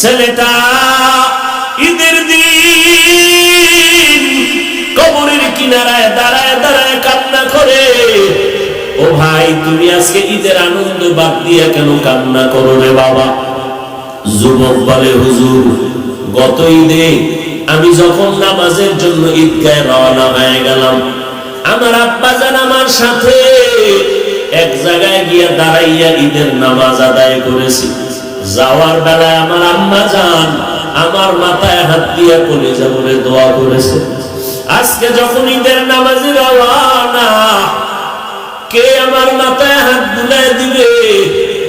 ছেলেটা ঈদের দিন কবরের কিনারায় দাঁড়ায় দাঁড়ায় কান্না করে। ও ভাই, তুমি আজকে ঈদের আনন্দ বাদ দিয়ে কেন কান্না করো রে বাবা? যুবক বলে, হুজুর, গত ঈদে আমি যখন নামাজের জন্য ঈদগায় রওনা হয়ে গেলাম, আমার আব্বা জান আমার সাথে এক জায়গায় গিয়ে দাঁড়াইয়া ঈদের নামাজ আদায় করেছি। যাওয়ার বেলায় আমার আম্মা জান আমার মাথায় হাত দিয়া কলেজা বলে দোয়া করেছে। আজকে যখন ঈদের নামাজে রওনা কে আমার মাথায় হাত বুলায় দিবে?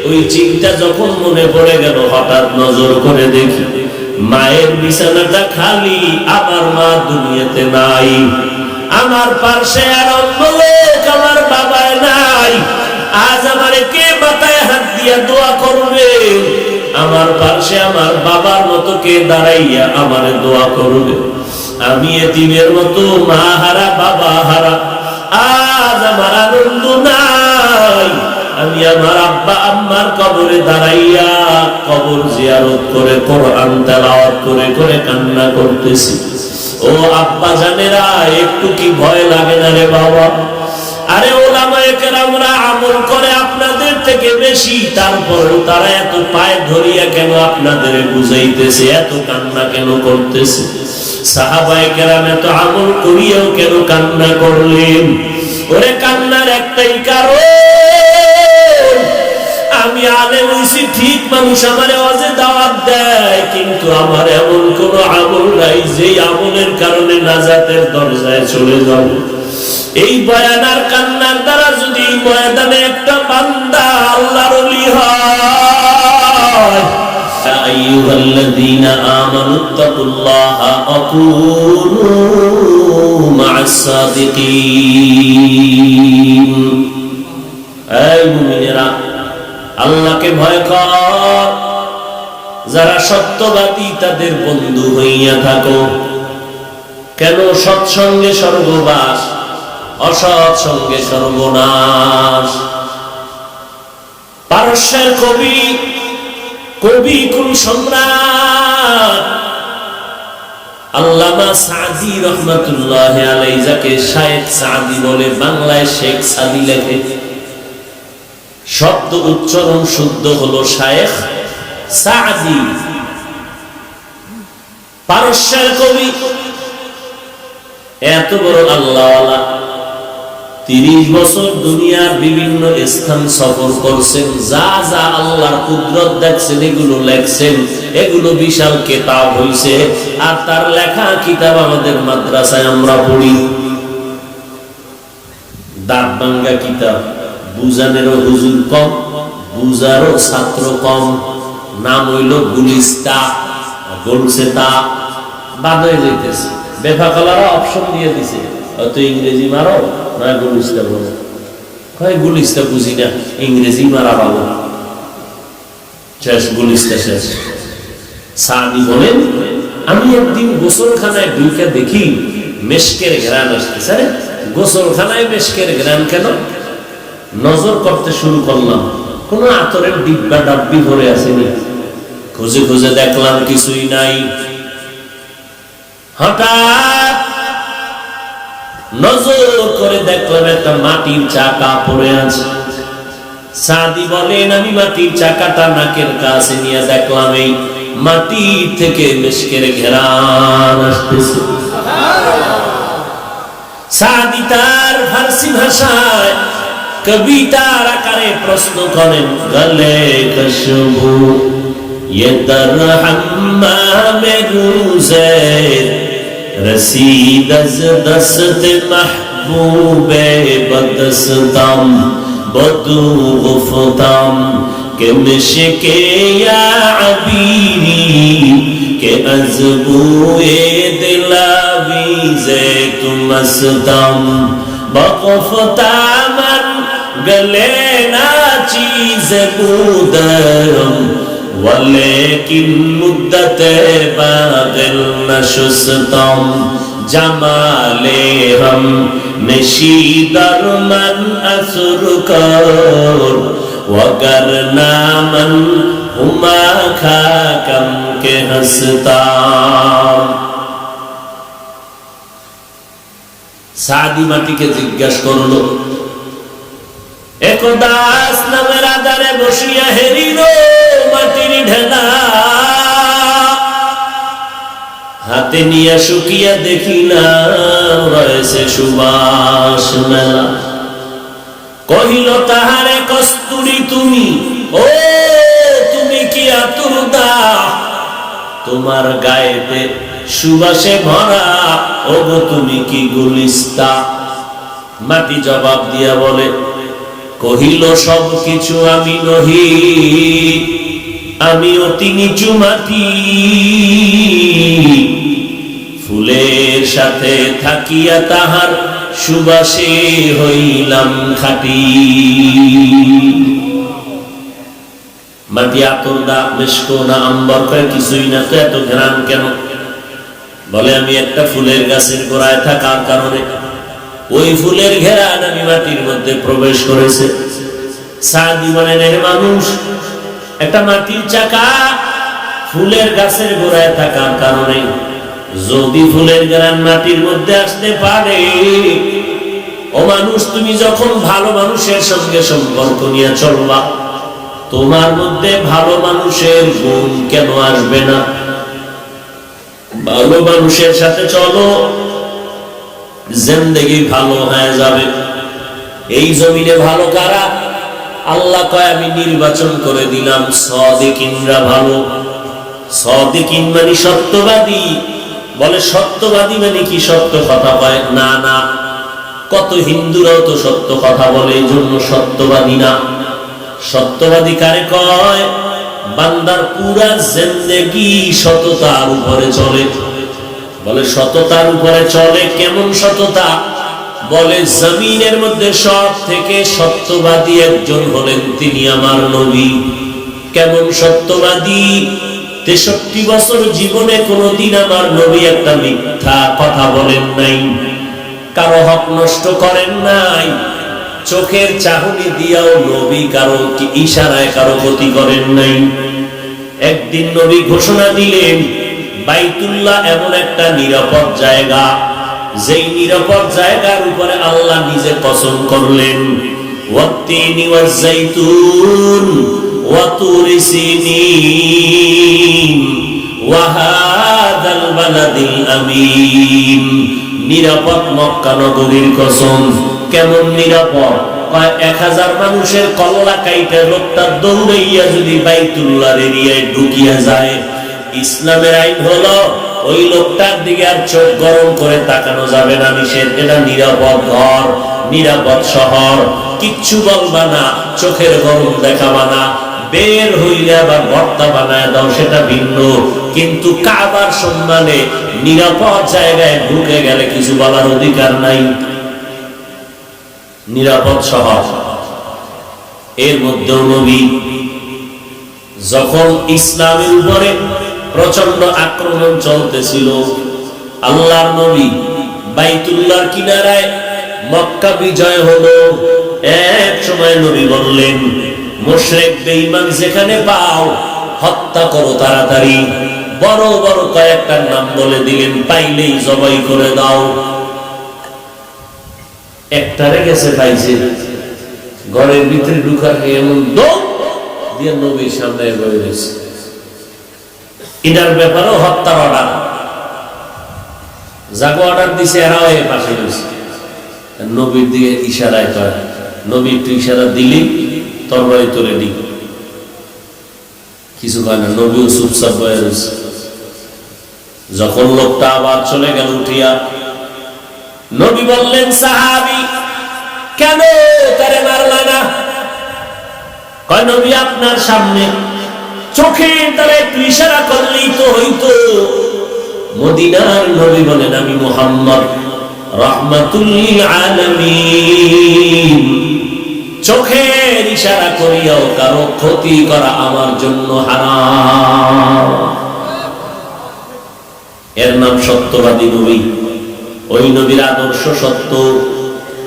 ওই চিন্তা যখন মনে পড়ে গেল, হঠাৎ নজর করে দেখি, মায়ের বিছানাটা খালি, আমার মা দুনিয়াতে নাই। আমার পার্শ্বে আর অন্য লোক আমার বাবায় নাই। আজ আমারে কে মাথায় হাত দিয়া দোয়া করবে? আমার পার্শ্বে আমার বাবার মতো কে দাঁড়াইয়া আমার দোয়া করবে? আমি এতিমের মতো, মা হারা, বাবা হারা। আজ আমার আনন্দ নাই। আমি আমার আব্বা, আম্মার কবরে দাঁড়াইয়া কবর জিয়ারত করে, কোরআন তেলাওয়াত করে করে কান্না করতেছি। ও আব্বা জানেরা, একটু কি ভয় লাগে না রে বাবা? আরে ওলামায়ে কেরামরা আমল করে আপনাদের থেকে বেশি, তারপরেও তারা এত পায়ে ধরিয়া কেন আপনাদের বুঝাইতেছে, এত কান্না কেন করতেছে? সাহাবায়ে কেরাম এত আমল করিয়াও কেন কান্না করলেন? ওরে কান্নার একটাই কারণ, আমি আলেম হইছি, ঠিক মানুষ আমারে অজে দাওয়াত দেয়, কিন্তু আমার এমন কোন আমল নাই যে আমলের কারণে নাজাতের দরজায় চলে যাব। এই বয়ানার কান্নার দ্বারা যদি এই ময়দানে একটা বান্দা আল্লাহর ওলি হয় يا أيها الذين آمنوا اتقوا الله وكونوا مع الصادقين এই মুমিনেরা আল্লাহকে ভয় কর যারা সত্যবাদী তাদের বন্ধু হইয়া থাকো কেন সৎসঙ্গে স্বর্গবাস অসৎ সঙ্গে সর্বনাশ। পারস্যের কবি কবি কুল সম্রাট? আল্লামা সাদি রহমাতুল্লাহ আলাই যাকে শায়েখ সাদি বলে বাংলায় শেখ সাদি লেখে। শব্দ উচ্চারণ শুদ্ধ হলো শায়েখ সাদি। পারস্যের কবি, এত বড় আল্লাহ তিরিশ বছর দুনিয়ার বিভিন্ন স্থান সফর করছেন, যা যা আল্লাহর কুদরত দেখছেন, এগুলো লেখছেন, এগুলো বিশাল কেতাব আর তার লেখা কিতাব আমাদের মাদ্রাসায় আমরা পড়ি। দাঁত কিতাব বুজানেরও হুজুর কম বুজারও ছাত্র কম, নাম হইল গুলিস্তা গলছে তা, বাদ হয়ে যাইতেছে। বেফাকালারা অপশন দিয়ে দিছে, অত ইংরেজি মারো না গুলিস্তা গুলিস্তা বুঝি? না? ইংরেজি মারা শেষ গুলিস্তা শেষ। সাদি বলেন, আমি একদিন গোসলখানায় দেখি মেশকের ঘ্রাণ আসতেছে। গোসলখানায় মেশকের ঘ্রাণ কেন? নজর করতে শুরু করলাম। কোন আতরের ডিব্বা ডাব্বি ভরে আসেনি। খুঁজে খুঁজে দেখলাম কিছুই নাই। হঠাৎ নজর করে দেখলাম একটা মাটির চাকা পড়ে আছে সাদি বলেন আমি মাটির চাকাটা নাকের কাছে নিয়ে দেখলাম এই মাটি থেকে মেশকের ঘেরান আসতেছে সাদি তার ফার্সি ভাষায় কবিতার আকারে প্রশ্ন করেন গলে কশবু ये दर हम्माम रूज़े رسید از دست محبوب بدستم بدو غفتم که مشکه یا عبیری که از بوی دلاویز تو مستم بقفتا من گلے نا چیز بودم ولكن مدت باغل نشستم جمال ہم نشی در من اثر کر وگر نامن হুমা খা কমকে হাসতাম সাদি মাটিকে জিজ্ঞাসা করলো একদাস নামের আদারে বসিয়া হেরিল মাটির হাতে নিয়ে শুকিয়া দেখিলাম রয়েছে সুবাস মেলা। কহিল, তাহারে কস্তুরি তুমি? ও, তুমি কি আতুরদা? তোমার গায়েতে সুবাসে ভরা ও গো তুমি কি গুলিস্তা? মাটি জবাব দিয়া বলে, কহিল সব কিছু আমি নহি। আমি অতি নিচু ফুলের সাথে থাকিয়া তাহার সুবাসে হইলাম খাটি। মাটি আতর দা না, আম্বর কয় কিছুই না তো এত ঘ্রাণ কেন? বলে, আমি একটা ফুলের গাছের গোড়ায় থাকার কারণে ওই ফুলের ঘেরান আমি মাটির মধ্যে প্রবেশ করেছে। এর মানুষ একটা মাটির চাকা? ফুলের গাছের গোড়ায় থাকার কারণে যদি ফুলের ঘেরান মাটির মধ্যে আসতে পারে, ও মানুষ, তুমি যখন ভালো মানুষের সঙ্গে সম্পর্ক নিয়ে চলবা, তোমার মধ্যে ভালো মানুষের গুণ কেন আসবে না? ভালো মানুষের সাথে চলো, জিন্দগি ভালো হয়ে যাবে। এই জমিনে ভালো কারা? আল্লাহ কয়, আমি নির্বাচন করে দিলাম, সদিকিনরা ভালো। সদিকিন মানে সত্যবাদী। বলে সত্যবাদী মানে কি? সত্য কথা কয়, না না। কত হিন্দুরাও তো সত্য কথা বলে, এই জন্য সত্যবাদী না। সত্যবাদী কারে কয়? বান্দার পুরা জিন্দেগি সততার উপরে চলে। বলে সততার উপরে চলে কেমন সততা? বলে, জমিনের মধ্যে সব থেকে সত্যবাদী একজন হলেন তিনি আমার নবী। কেমন সত্যবাদী? তেষট্টি বছর জীবনে কোনোদিন আমার নবী একটা মিথ্যা কথা বলেন নাই। কারও হক নষ্ট করেন নাই। চোখের চাহনি দিয়াও নবী কারও ইশারায় কারও ক্ষতি করেন নাই। একদিন নবী ঘোষণা দিলেন, বাইতুল্লাহ এমন একটা নিরাপদ জায়গা যেই নিরাপদ জায়গার উপরে আল্লাহ নিজে কসম করলেন, ওয়াত্তিনি ওয়াজ্জাইতুন ওয়াতুরি সিনিন ওয়াহাদাল নিরাপদ মক্কা নগরীর কসম, কেমন নিরাপদ? এক হাজার মানুষের কল্লা কাইটে লোকটা দৌড়াইয়া যদি বাইতুল্লাহর এরিয়ায় ঢুকিয়া যায়, ইসলামের আইন হলো ওই লোকটার দিকে আর চোখ গরম করে তাকানো যাবে না নিষেধ। এটা নিরাপদ ঘর, নিরাপদ শহর। কিচ্ছু বলবা না, চোখের গরম দেখাবা না। বের হইলে আবার ভর্তা বানায় দাও, সেটা ভিন্ন। কিন্তু কাবার সম্মানে নিরাপদ জায়গায় ঢুকে গেলে কিছু বলার অধিকার নাই। নিরাপদ শহর। এর মধ্যেও নবী, যখন ইসলামের উপরে প্রচণ্ড আক্রমণ চলতেছিল। আল্লাহর নবী বাইতুল্লাহর কিনারায় মক্কা বিজয় হলো। এক সময় নবী বললেন, মুশরিক বেঈমান যেখানে পাও, হত্যা করো তাড়াতাড়ি। বড় বড় কয়েকটা নাম বলে দিলেন, পাইলেই জবাই করে দাও। একটারে গেছে পাইছে। ঘরের ভিতরে ঢুকার এমন দৌড় দিয়ে নবীর সামনে রয়েছে। এটার ব্যাপারেও হত্যার অর্ডার যাকে অর্ডার দিছে, এরাও এর পাশে রয়েছে। নবীর দিকে ইশারায় কয়, নবী একটু ইশারা দিলি, তরবারি তোলে দি কিছু কয় না, নবীও চুপচাপ বয়ে রয়েছে। যখন লোকটা আবার চলে গেল উঠিয়া, নবী বললেন, সাহাবি, কেন তারে মারলা না? কয়, নবী, আপনার সামনে চোখের ইশারা করিয়াও কারও ক্ষতি করা আমার জন্য হারাম। এর নাম সত্যবাদী নবী। ওই নবীর আদর্শ সত্য,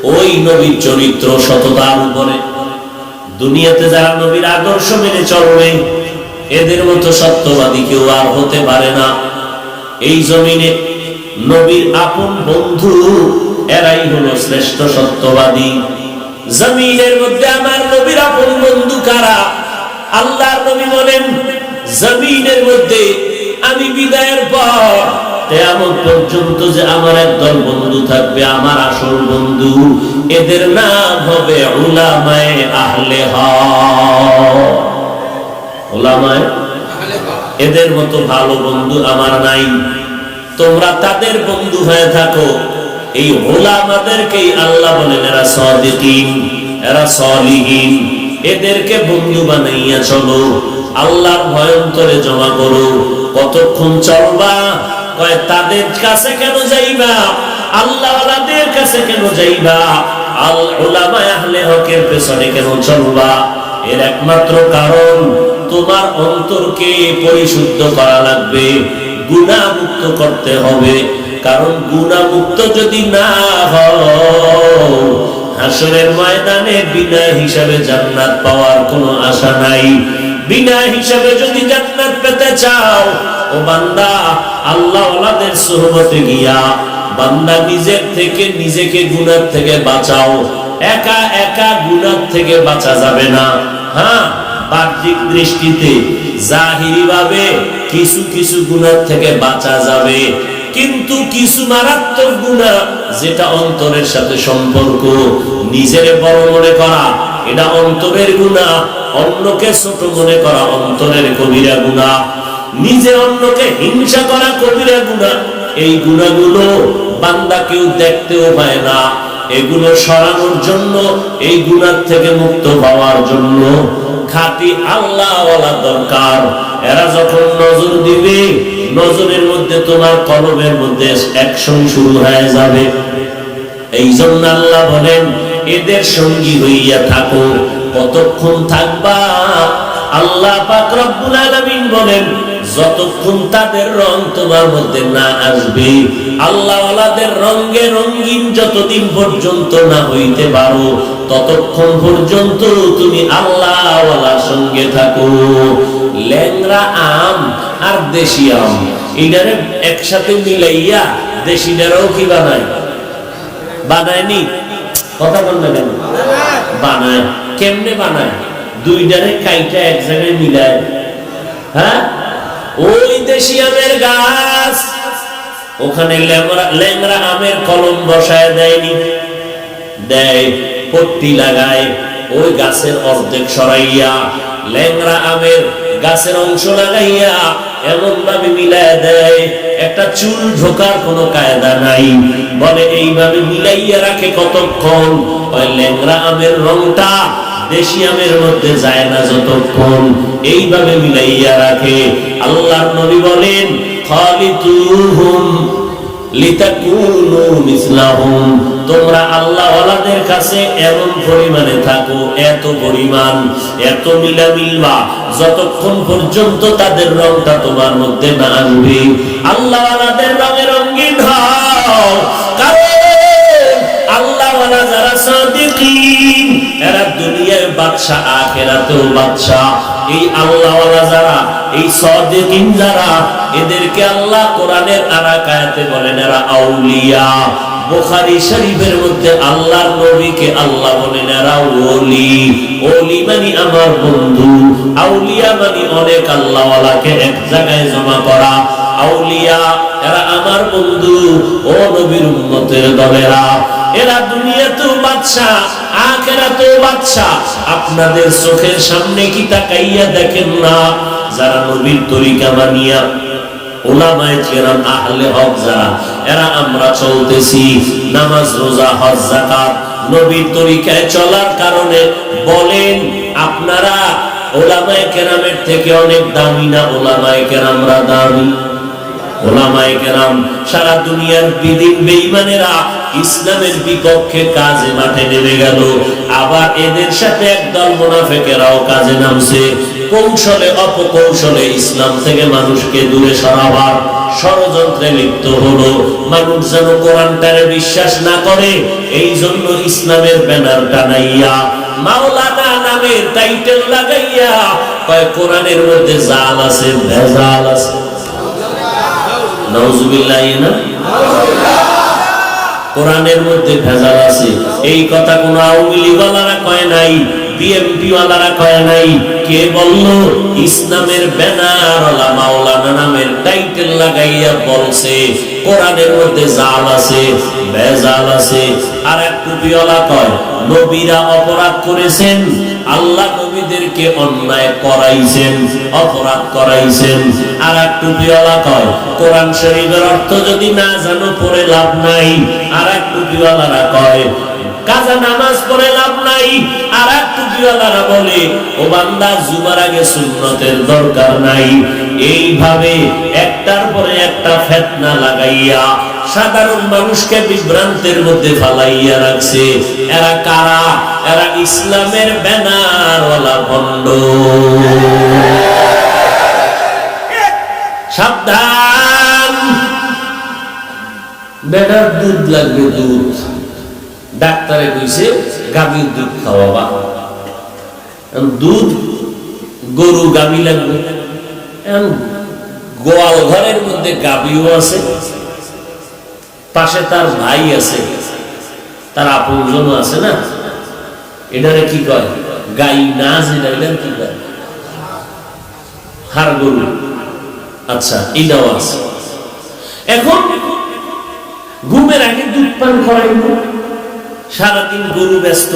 ওই নবীর চরিত্র সততার উপরে। দুনিয়াতে যারা নবীর আদর্শ মেনে চলবে এদের মতো সত্যবাদী কেউ আর হতে পারে না। এই জমিনে নবীর আপন বন্ধু, এরাই হলো শ্রেষ্ঠ সত্যবাদী। জমিনের মধ্যে আমার নবীর আপন বন্ধু কারা? আল্লাহর নবী বলেন, জমিনের মধ্যে আমি বিদায়ের পর তেমন পর্যন্ত যে আমার একদল বন্ধু থাকবে, আমার আসল বন্ধু, এদের নাম হবে উলামায়ে আহলে হক। এদের মতো ভালো বন্ধু আমার নাই। তোমরা তাদের বন্ধু হয়ে থাকো। এই ওলামাদেরকেই আল্লাহ বলেন, এরা সদিকিন, এরা সলিহীন, এদেরকে বন্ধু বানাইয়া চলো। আল্লাহর ভয়ন্তরে জমা করো। কতক্ষণ চলবা? কয়, তাদের কাছে কেন যাইবা? আল্লাহওয়ালাদের কাছে কেন যাইবা? আল ওলামায় আহলে হকের পেছনে কেন চলবা? এর একমাত্র কারণ, তোমার অন্তরকে পরিশুদ্ধ করা লাগবে। গুণামুক্ত করতে হবে। কারণ গুণামুক্ত যদি না হাসরের ময়দানে বিনা হিসাবে জান্নাত পাওয়ার কোনো আশা নাই। বিনা হিসাবে যদি জান্নাত পেতে চাও, ও বান্দা আল্লাহ ওলাদের সোহবতে গিয়া বান্দা নিজের থেকে নিজেকে গুণার থেকে বাঁচাও। একা একা গুণার থেকে বাঁচা যাবে না। হ্যাঁ? বাহ্যিক দৃষ্টিতে জাহিরি ভাবে কিছু কিছু গুণার থেকে বাঁচা যাবে। কিন্তু কিছু মারাত্মক গুণা যেটা অন্তরের সাথে সম্পর্ক, নিজের বড় মনে করা, এটা অন্তরের গুণা, অন্যকে ছোট মনে করা অন্তরের কবিরা গুণা, নিজে অন্যকে হিংসা করা কবিরা গুণা, এই গুণাগুলো বান্দা কেউ দেখতেও পায় না। এগুলো সরানোর জন্য, এই গুণার থেকে মুক্ত পাওয়ার জন্য খাঁটি আল্লাহ দরকার। এরা যখন নজর দিবে, নজরের মধ্যে তোমার কলমের মধ্যে অ্যাকশন শুরু হয়ে যাবে। এই জন্য আল্লাহ বলেন, এদের সঙ্গী হইয়া থাকো, কতক্ষণ থাকবা? আল্লাহ পাক রব্বুল আলামিন বলেন যতক্ষণ তাদের রং তোমার মধ্যে না আসবে আল্লাহ রঙে রঙিন যতদিন পর্যন্ত না হইতে পারো, ততক্ষণ পর্যন্ত তুমি আল্লাহ সঙ্গে থাকো। ল্যাংরা আম আর দেশি আম, এটারে একসাথে মিলাইয়া দেশিটারও কি বানায়? বানায়নি? কথা বলবে কেন? বানায়। কেমনে বানায়? দুইটারে কাইটা এক জায়গায় মিলায়। হ্যাঁ? ওই দেশি আমের গাছ। ওখানে ল্যাংরা আমের কলম বসায় দেয়নি। দেয়, পট্টি লাগায়, ওই গাছের অর্ধেক সরাইয়া ল্যাংরা আমের গাছের অংশ লাগাইয়া এমন ভাবে মিলায় দেয়, একটা চুল ঢোকার কোনো কায়দা নাই। বলে, এইভাবে মিলাইয়া রাখে কতক্ষণ? ওই ল্যাংরা আমের রংটা দেশি আমের মধ্যে যায় না যতক্ষণ। এইভাবে মিলাইয়া রাখে। আল্লাহর নবী বলেন তোমরা আল্লাহ কাছে এমন পরিমাণে থাকো, এত পরিমাণ, এত মিলা মিলবা যতক্ষণ পর্যন্ত তাদের রংটা তোমার মধ্যে না আল্লাহ রঙে রঙিন হও। কারণ যারা এরা দুনিয়ায় বাদশা আখেরাতেও বাদশা এই যারা এই যারা, এদেরকে আল্লাহ কোরআনের আরাকায়াতে বলেন, এরা আউলিয়া। বুখারী শরীফের মধ্যে আল্লাহর নবীকে আল্লাহ বলেন, এরা ওলি। ওলি মানে আমার বন্ধু। আউলিয়া মানে অনেক আল্লাহওয়ালাকে এক জায়গায় জমা করা। আউলিয়া, এরা আমার বন্ধু। ও নবীর উম্মতের দলেরা। এরা দুনিয়াতেও বাদশা, আখেরাতেও বাদশা। আপনাদের চোখের সামনে কি তাকাইয়া দেখেন না? যারা নবীর তরিকা থেকে অনেক দামি না? ওলামায়ে কেরামরা দামি? ওলামায়ে কেরাম, সারা দুনিয়ার বিদিন বেঈমানেরা ইসলামের বিপক্ষে কাজে মাঠে নেমে গেল। আবার এদের সাথে একদল মুনাফিকেরাও কাজে নামছে। কৌশলে, অপকৌশলে ইসলাম থেকে মানুষকে দূরে সরাবার ষড়যন্ত্রে লিপ্ত হলো। মানুষ যেন কোরআনটারে বিশ্বাস না করে এই জন্য ইসলামের ব্যানার টানাইয়া, মাওলানা নামের টাইটেল লাগাইয়া, কয়, কোরআনের মধ্যে জাল আছে, ভেজাল আছে। নওজুবিল্লাহ না? কোরআনের মধ্যে ভেজাল আছে। এই কথা কোনো আওয়ামী লীগওয়ালারা কয় নাই? বিএমপি ওয়ালারা কয় নাই, কে বলল, ইসলামের ব্যানার মাওলানা নামের টাইটেল লাগাইয়া বলছে, কোরআনের মধ্যে জাল আছে ভেজাল আছে। আর এক টুপিওয়ালা কয়, নবীরা অপরাধ করেছেন, আল্লাহ নবীদেরকে অন্যায় করাইছেন, অপরাধ করাইছেন। আর এক টুপিওয়ালা কয়, কোরআন শরীফের অর্থ যদি না জানো, পড়ে লাভ নাই। আর এক টুপিওয়ালারা কয় কাজা নামাজ পড়ে লাভ নাই। আর এক টুপিওয়ালারা বলে, ও বান্দা, জুমার আগে সুন্নতের দরকার নাই। এইভাবে একটার পরে একটা ফেতনা লাগাইয়া সাধারণ মানুষকে বিভ্রান্তের মধ্যে ফালাইয়া রাখছে। এরা কারা? এরা ইসলামের ব্যানারওয়ালা ভণ্ড। সাবধান। বেটার দুধ লাগবে দুধ। ডাক্তারে কইছে, গাভীর দুধ খাওয়াবা। দুধ, গরু গাভী লাগবে। গোয়াল ঘরের মধ্যে গাভীও আছে। পাশে তার ভাই আছে। তার আপনজন আছে না? এটারে কি কয়? গাই না এটার কি কয়? হার গরু। আচ্ছা এটাও আছে। এখন ঘুমের আগে দুধ পান করাইব। সারাদিন গরু ব্যস্ত,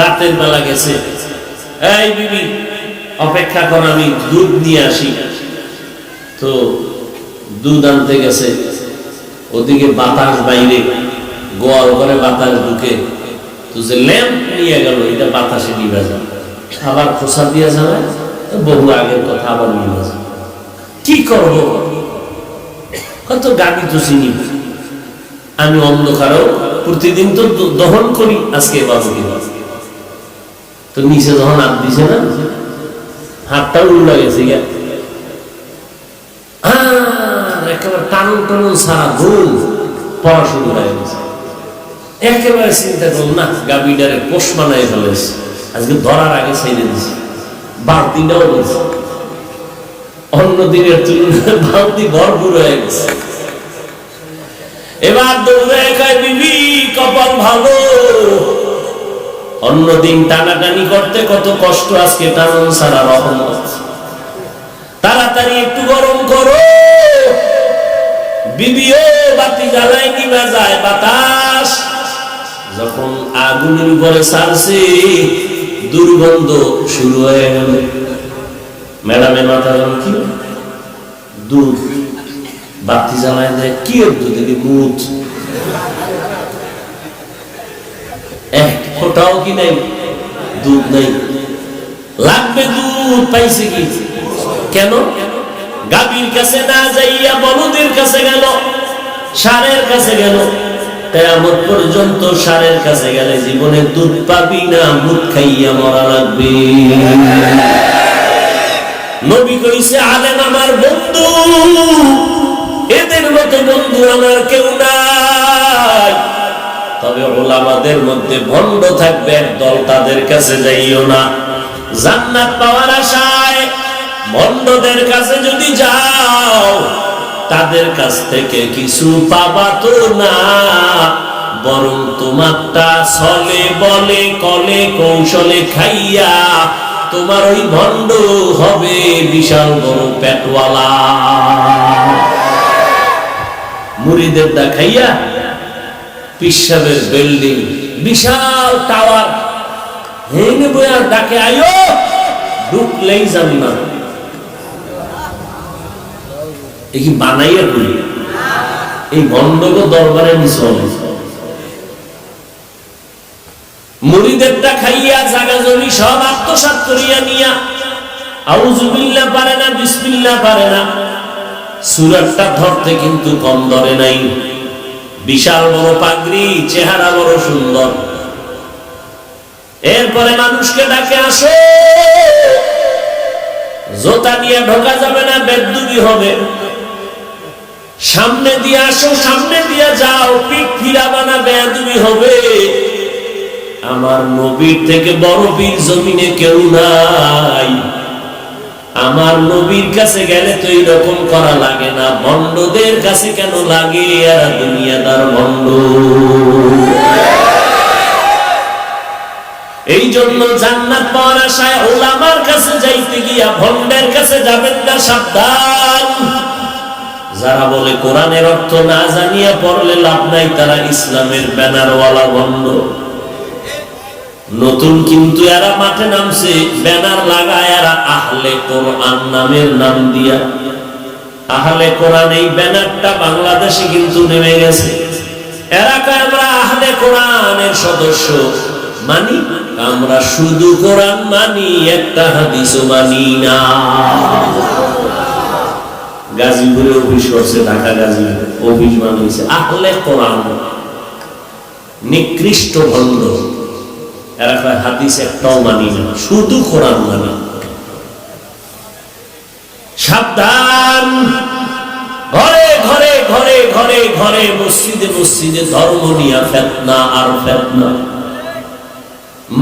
রাতের বেলা গেছে। এই বিবি, অপেক্ষা কর, আমি দুধ নিয়ে আসি। তো দুধ আনতে গেছে। ওদিকে বাতাস বাইরে, গোয়াল করে বাতাস ঢুকে। তো যে ল্যাম্প নিয়ে গেল, এটা বাতাসে নিবে যায় আবার খোসা দিয়ে যাবে বহু আগের কথা, আবার নিবে যায় কি করব? কত গাড়ি তো চিনি। আমি অন্ধকারও প্রতিদিন তো দহন করি, আজকে তো নিচে যখন হাত দিছে না, হাতটা উল্টা গেছে গিয়া। একেবারে টানুন টানুন সারা ঘুম পড়া শুরু হয়ে গেছে। একেবারে চিন্তা না গাবিটারে পোষ বানাই ফেলেছে। আজকে ধরার আগে ছেড়ে দিছে। বাড়তিটাও গেছে অন্য দিনের তুলনায় বাড়তি ভরপুর হয়ে গেছে। এবার দৌড়ে বিবি, কপাল ভালো। অন্যদিন টানাটানি করতে কত কষ্ট, আজকে টানুন সারা রহমত। তাড়াতাড়ি একটু গরম করো। বিবিও বাতি জ্বালাই নিবা যায় বাতাস? যখন আগুনের উপরে ছাড়ছে দুর্গন্ধ শুরু হয়ে গেল। ম্যাডামের মাথা কি? দুধ বাতি জ্বালায় দেয়, কি দুধ? এটি মুদ এক ফোটাও কি নাই? দুধ নাই। লাগবে দুধ, পাইছে কি? কেন? কাছে না যাইয়া বলদের কাছে গেল, সারের কাছে গেল। কেয়ামত পর্যন্ত সারের কাছে গেলে জীবনে দুধ পাবি না মুখ খাইয়া মরা লাগবে। নবী কইছে, আলেম আমার বন্ধু এদের মতো বন্ধু আমার কেউ নাই। তবে ওলামাদের মধ্যে ভণ্ড থাকবে, একদল তাদের কাছে যাইও না। জান্নাত পাওয়ার আশায় ভণ্ডদের কাছে যদি যাও, তাদের কাছ থেকে কিছু পাবা তো না। বরং তোমারটা ছলে বলে, কলে কৌশলে খাইয়া তোমার ওই ভণ্ড হবে বিশাল বড় পেটওয়ালা। মুড়িদের দেখাইয়া পিসাবের বিল্ডিং, বিশাল টাওয়ার। হেনে বইয়া ডাকে, আয়ো, ঢুকলেই যাবি না এ বানাইয়া করি? এই গন্ডগ দরবারে নিচে মুড়িদেরটা খাইয়া জাগা জমি সব আত্মসাত করিয়া নিয়া। আউজুবিল্লাহ পারে না, বিসমিল্লাহ পারে না। সুরাটটা ধরতে কিন্তু কম ধরে নাই। বিশাল বড় পাগড়ি, চেহারা বড় সুন্দর। এরপরে মানুষকে ডাকে, আসো! জোতা নিয়ে ঢোকা যাবে না, বেদুবি হবে। সামনে দিয়ে আসো, সামনে দিয়ে যাও, পিঠ ফিরাবা না বেদুবি হবে। আমার নবীর থেকে বড় বীর জমিনে কেউ নাই। আমার নবীর কাছে গেলে তো এইরকম করা লাগে না। বন্ডদের কাছে কেন লাগে? এরা দুনিয়াদার বন্ড এই জন্য জান্নাত পাওয়ার আশায় ওলামার কাছে যাইতে গিয়া ভন্ডের কাছে যাবেন না, সাবধান। যারা বলে কোরআনের অর্থ না জানিয়া পড়লে লাভ নাই, তারা ইসলামের ব্যানারওয়ালা বন্ধ। নতুন কিন্তু এরা মাঠে নামছে, ব্যানার লাগায় এরা আহলে কোরআন নামের নাম দিয়া। আহলে কোরআন এই ব্যানারটা বাংলাদেশে কিন্তু নেমে গেছে। এরা আমরা আহলে কোরআনের সদস্য। মানি? আমরা শুধু কোরআন মানি, একটা হাদিসও মানি না। গাজীপুরে অফিস করছে, ঢাকা গাজীপুরে অফিস আহলে কোরআন। নিকৃষ্ট ভণ্ড এরা কয়, হাদিস একটাও মানি না, শুধু কোরআন সাবধান। ঘরে ঘরে ঘরে ঘরে ঘরে, মসজিদে মসজিদে ধর্ম নিয়া ফেতনা আর ফেতনা।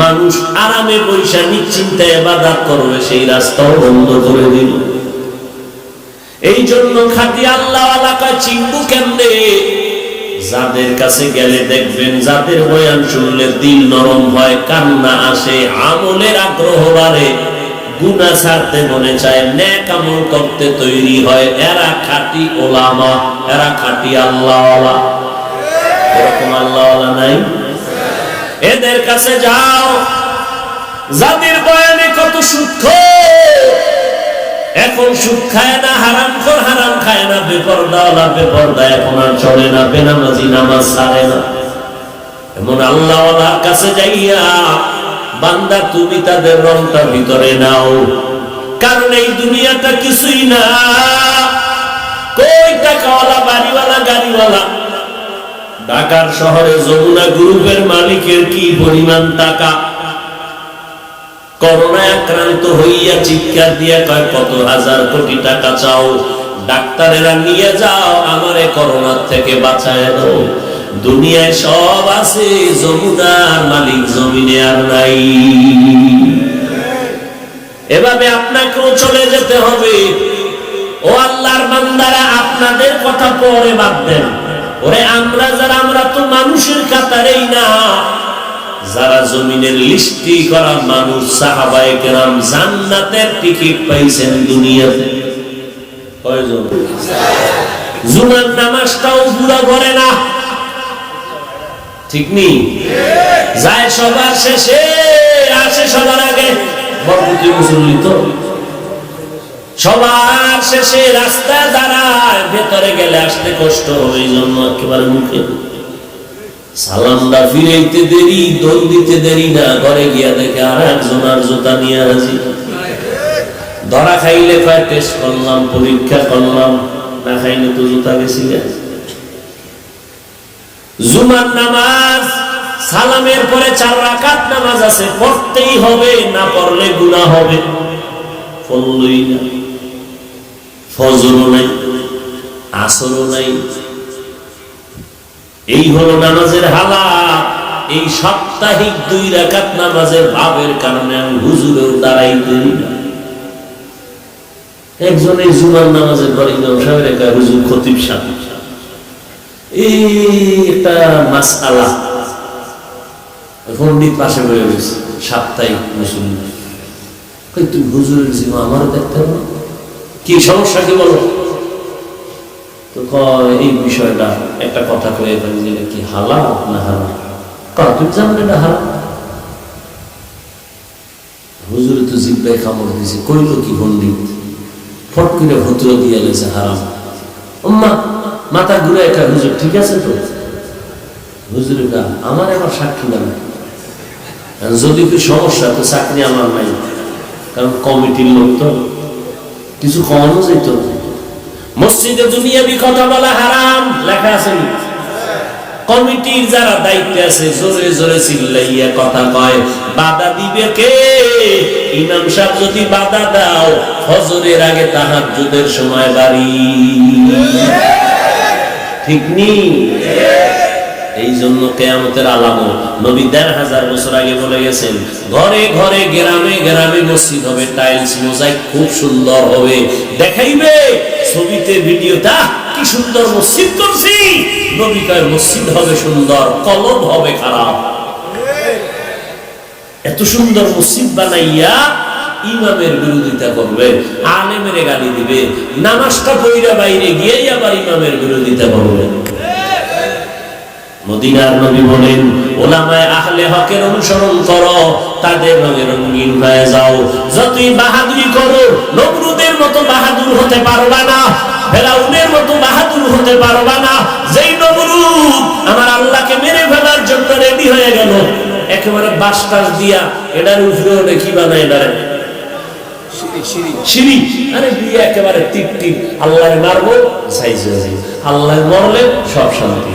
মানুষ আরামে পয়সা নিশ্চিন্তে এবাদাত করবে, সেই রাস্তাও বন্ধ করে দিল। এই জন্য খাটি আল্লাহ আলাকা চিনবু কেমনে? যাদের কাছে গেলে দেখবেন যাদের বয়ান শুনলে দিল নরম হয়, কান্না আসে, আমলের আগ্রহ বাড়ে গুনা ছাড়তে মনে চায়, ন্যাক আমল করতে তৈরি হয়। এরা খাটি ওলামা, এরা খাটি আল্লাহ এরকম আল্লাহ নাই? এদের কাছে যাও, যাদের বয়ানে কত সুখ এখন সুখ খায় না, হারাম খোর, হারাম খায় না, বেপরদাওয়ালা, বেপরদা এখন আর চলে না, বেনামাজি নামাজ সারে না। এমন আল্লাহওয়ালার কাছে যাইয়া, বান্দা তুমি তাদের রংটা ভিতরে নাও। কারণ এই দুনিয়াটা কিছুই না। কই টাকাওয়ালা, বাড়িওয়ালা, গাড়িওয়ালা? ঢাকার শহরে যমুনা গ্রুপের মালিকের কি পরিমাণ টাকা? করোনায় আক্রান্ত হইয়া চিৎকার দিয়া কয়, কত হাজার কোটি টাকা চাও? ডাক্তারেরা নিয়ে যাও, আমারে করোনার থেকে বাঁচায় দাও। দুনিয়ায় সব আছে যমুনার মালিক জমিনে আর নাই। এভাবে আপনাকেও চলে যেতে হবে। ও আল্লাহর বান্দারা, আপনাদের কথা পরে দেন ওরে, আমরা যারা, আমরা তো মানুষের কাতারেই না। যারা জমিনের লিস্টি করা মানুষ, সাহাবায়ে কেরাম জান্নাতের টিকিট পাইছেন দুনিয়াতে কয়জন? জুমার নামাজটাও পুরা করে না। ঠিক যায় সবার শেষে, আসে সবার আগে। বরপতি মুসল্লি তো? সবার শেষে রাস্তায় দাঁড়ায়, ভেতরে গেলে আসতে কষ্ট এই জন্য একেবারে মুখে। সালামটা ফিরাইতে দেরি, দোল দিতে দেরি না, ঘরে গিয়া দেখে আর একজন আর জোতা নিয়ে হাজির ধরা খাইলে কয়, টেস্ট করলাম, পরীক্ষা করলাম, না খাইলে তো জুতা গেছি জুমার নামাজ, সালামের পরে চার রাকাত নামাজ আছে, পড়তেই হবে, না পড়লে গুনাহ হবে। পড়লই না ফজরও নাই, আসরও নাই এই হলো নামাজের হালাত এই সাপ্তাহিক দুই রাকাত নামাজের ভাবের কারণে আমি হুজুরেও দাঁড়াই করি না। একজন এই জুমার নামাজের ঘরে ইমাম সাহেবের একটা হুজুর খতিব সাহেব, এই সাপ্তাহিক দেখতে হবে কি সমস্যা বলো? তো এই বিষয়টা। একটা কথা কয়ে ফেলি যে কি হালা না হালা কয় তুমি জানলে না হালা হুজুরে তো জিব্বাই কামড় দিয়েছে কইল কি পণ্ডিত? ফট করে ভদ্র দিয়ে গেছে হারাম। উম্মা, মাথা ঘুরে একটা হুজুর, ঠিক আছে তো? হুজুর গা আমার এবার সাক্ষী লাগে যদি কি সমস্যা, তো চাকরি আমার নাই। কারণ কমিটির লোক তো, কিছু কমানো যেত মসজিদে দুনিয়াবি কথা বলা হারাম, লেখা আছে কমিটির যারা দায়িত্বে আছে, জোরে জোরে চিল্লাইয়া কথা কয়, বাধা দিবে কে? ইমাম সাহেব যদি বাধা দাও, ফজরের আগে তাহার তাহাজ্জুদের সময় বাড়ি। ঠিক নি? এই জন্য কেয়ামতের আলামত। নবী দেড় হাজার বছর আগে বলে গেছেন, ঘরে ঘরে গ্রামে গ্রামে মসজিদ হবে, টাইলস, মোজাইক খুব সুন্দর হবে। দেখাইবে ছবিতে ভিডিওটা কি সুন্দর মসজিদ করছি। নবী কয়, মসজিদ হবে সুন্দর, কলম হবে খারাপ। এত সুন্দর মসজিদ বানাইয়া ইমামের বিরোধিতা করবে, আলেমের গালি দিবে, নামাজটা পইরা বাইরে গিয়েই আবার ইমামের বিরোধিতা করবে। মদিনার নবী বলেন ওলামায় আহলে হকের অনুসরণ করো তাদের রঙে রঙিন হয়ে যাও। যতই বাহাদুরি করো নবরুদের মতো বাহাদুর হতে পারবা না ফেরাউনের মতো বাহাদুর হতে পারবা না। যেই নবরুদ আমার আল্লাহকে মেরে ফেলার জন্য রেডি হয়ে গেল একেবারে বাস টাস দিয়া এটার উপরে ওটা কি বানায় এটারে সিঁড়ি আরে দিয়ে একেবারে টিপ টিপ। আল্লাহ মারবো সাইজ আল্লাহ মরলে সব শান্তি।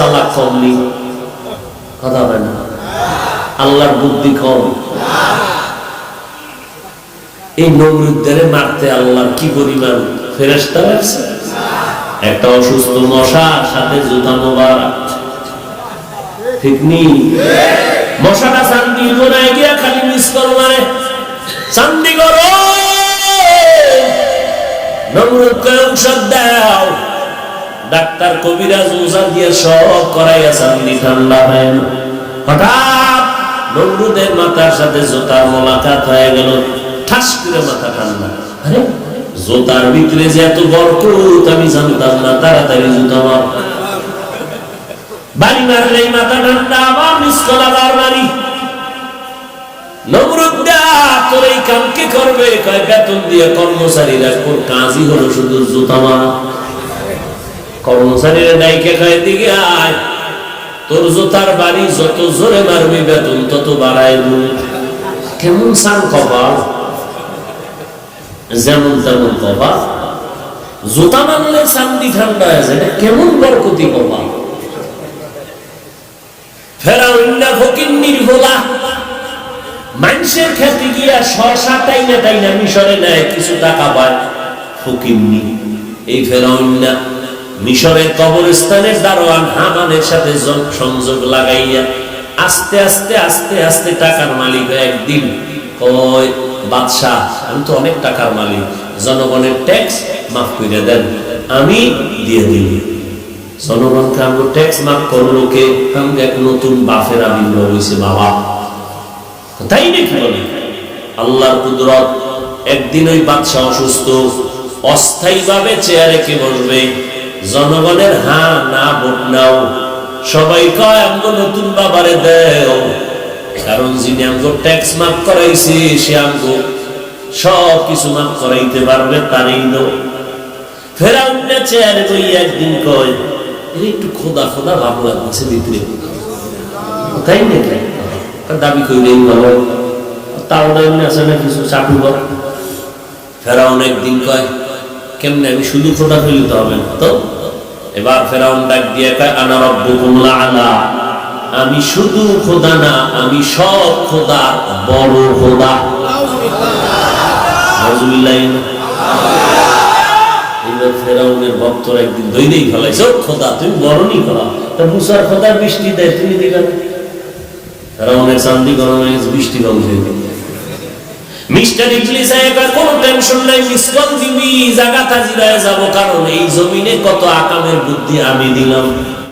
সালা কম নেই কথা হয় না। আল্লাহর বুদ্ধি কম। এই নমরুদ্দের মারতে আল্লাহর কি পরিমাণ ফেরেস্তা লাগছে? একটা অসুস্থ মশা সাথে জুতা মোবারক। ঠিক নি? মশাটা শান্তি গোনায় গিয়া খালি মিস করো মানে শান্তি করো। নমরুদকে ঔষধ দাও। ডাক্তার কবিরাজ ওষা দিয়ে সব করাইয়া শান্তি ঠান্ডা হয় না। হঠাৎ নমরুদের মাথার সাথে জোতার মোলাকাত হয়ে গেল, ঠাস করে মাথা ঠান্ডা। জোতার ভিতরে যে এত বরকত, আমি জানতাম না, তাড়াতাড়ি জুতা মার বাড়ি মারলেই মাথা ঠান্ডা, আবার মিসকল আবার বাড়ি। করবে কর্মচারীরা কোন কাজই হলো শুধু জুতা মারা কর্মচারীরা ডাইকে খায় দিকে আয়। তোর জোতার বাড়ি যত জোরে মারবি বেতন তত বাড়ায় দিবি। কেমন সান কপাল যেমন তেমন কপাল জুতা মারলে শান্তি ঠান্ডা এটা কেমন বরকতি কপাল ফেরাউন্না ফকির নির্ভোলা। মানুষের খেতে গিয়া শশা টাইনা টাইনা মিশরে নেয়, কিছু টাকা পায় ফকিরনি এই ফেরাউন্না মিশরের কবরস্থানের দারোয়ান হামানের সাথে সংযোগ লাগাইয়া আস্তে আস্তে আস্তে আস্তে টাকার মালিক একদিন কয়, বাদশাহ, আমি তো অনেক টাকার মালিক, জনগণের ট্যাক্স মাফ করে দেন, আমি দিয়ে দিই। জনগণকে আমি ট্যাক্স মাফ করল কে? এক নতুন বাফের আবির্ভাব হয়েছে বাবা, তাই নাকি বলে? আল্লাহর কুদরত, একদিন ওই বাদশাহ অসুস্থ অস্থায়ী ভাবে চেয়ারে কে বসবে? জনগণের হা, না ভোট সবাই কয় আমগো নতুন বাবারে দেও। কারণ যিনি আমগো ট্যাক্স মাফ করাইছে, সে আমগো সব কিছু মাফ করাইতে পারবে তারই নো ফেরাউন্না চেয়ারে বই একদিন কয় একটু খোদা খোদা ভাব লাগছে ভিতরে তাই। নাকি? তার দাবি করলেই ভালো। তাও আছে না কিছু কর ফেরাউন একদিন কয় কেমনে আমি শুধু খোদা ফেলিতে হবে না? তো? এবার ফেরাউন ডাক দিয়ে কয়, আনা আমি শুধু খোদা না, আমি সব খোদা, বড় খোদা। এবার ফেরাউনের ভক্তরা একদিন তা বৃষ্টি দেয়, তুমি ফেরাউনের গরমে বৃষ্টি মিস্টার ইবলিস এবার কোনো টেনশন নাই মিসকল দিবি জায়গা তাজিরায় যাব, কারণ এই জমিনে কত আকামের বুদ্ধি আমি দিলাম।